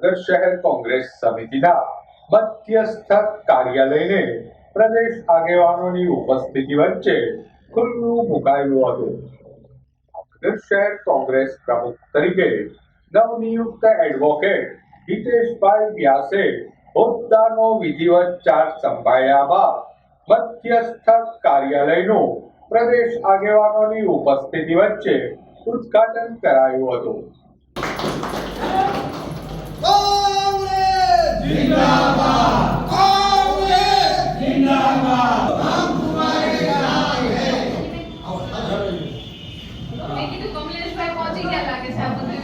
ભાવનગર શહેર કોંગ્રેસ સમિતિના મધ્યસ્થ કાર્યાલયને પ્રદેશ આગેવાનોની ઉપસ્થિતિ વચ્ચે ખુલ્લું મુકાયું હતું. ભાવનગર શહેર કોંગ્રેસ પ્રમુખ તરીકે નવનિયુક્ત એડવોકેટ હિતેશભાઈ વ્યાસે હોદ્દાનો વિધિવત ચાર્જ સંભાળ્યા બાદ મધ્યસ્થ કાર્યાલયનું પ્રદેશ આગેવાનોની ઉપસ્થિતિ વચ્ચે ઉદ્ઘાટન કરાયું હતું. લાગે છે આ બધું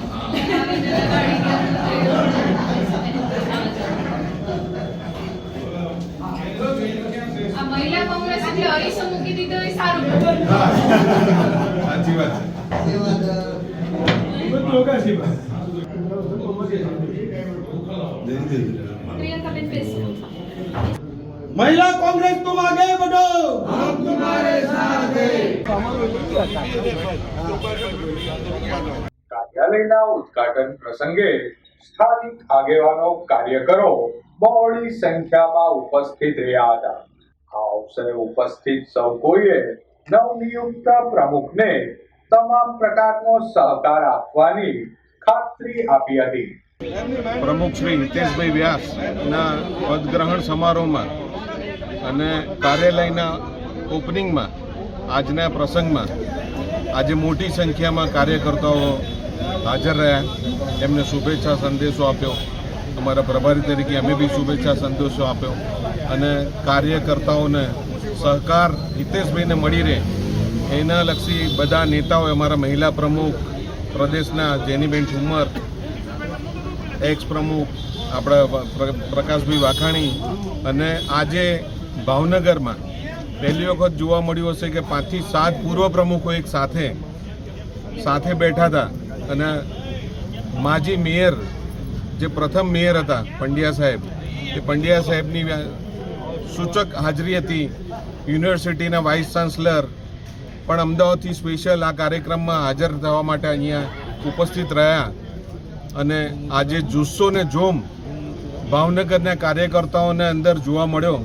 આ મહિલા કોંગ્રેસ એટલે અરીસો મૂકી દીધો એ સારું સાચી વાત પ્રિયંકાબેન બેસો महिला कांग्रेस तुम आगे बढ़ो हम तुम्हारे साथ કાર્યાલયના ઉદ્ઘાટન પ્રસંગે સ્થાનિક આગેવાનો, કાર્યકરો બહોળી સંખ્યામાં ઉપસ્થિત રહ્યા હતા. આ અવસરે ઉપસ્થિત સૌ કોઈએ નવનિયુક્ત પ્રમુખને તમામ પ્રકારનો સહકાર આપવાની ખાતરી આપી હતી. પ્રમુખ શ્રી હિતેશભાઈ વ્યાસના પદગ્રહણ સમારોહમાં અને કાર્યાલયના ઓપનિંગમાં, આજના પ્રસંગમાં આજે મોટી સંખ્યામાં કાર્યકર્તાઓ હાજર રહ્યા. એમને શુભેચ્છા સંદેશો આપ્યો. અમારા પ્રભારી તરીકે અમે બી શુભેચ્છા સંદેશો આપ્યો. અને કાર્યકર્તાઓને સહકાર હિતેશભાઈને મળી રહે. એના લક્ષી બધા નેતાઓ અમારા મહિલા પ્રમુખ, પ્રદેશના જેનીબેન ઠુમર એક્સ પ્રમુખ, આપણા પ્રકાશભાઈ વાખાણી અને આજે ભાવનગરમાં પહેલી વખત જોવા મળ્યું હશે કે પાંચથી સાત પૂર્વ પ્રમુખો એક સાથે સાથે બેઠા હતા. અને માજી મેયર, જે પ્રથમ મેયર હતા, પંડ્યા સાહેબ, એ પંડ્યા સાહેબની સૂચક હાજરી હતી યુનિવર્સિટીના વાઇસ ચાન્સલર. પણ અમદાવાદથી સ્પેશિયલ આ કાર્યક્રમમાં હાજર થવા માટે અહીંયા ઉપસ્થિત રહ્યા. અને આજે જુસ્સો ને જોમ ભાવનગરના કાર્યકર્તાઓને અંદર જોવા મળ્યો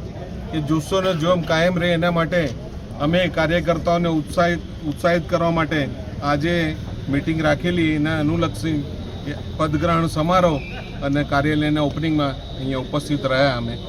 કે જુસ્સો ને જોમ કાયમ રહે એના માટે અમે કાર્યકર્તાઓને ઉત્સાહિત ઉત્સાહિત કરવા માટે આજે મિટિંગ રાખેલી એના અનુલક્ષી પદગ્રહણ સમારોહ અને કાર્યાલયના ઓપનિંગમાં અહીંયા ઉપસ્થિત રહ્યા અમે.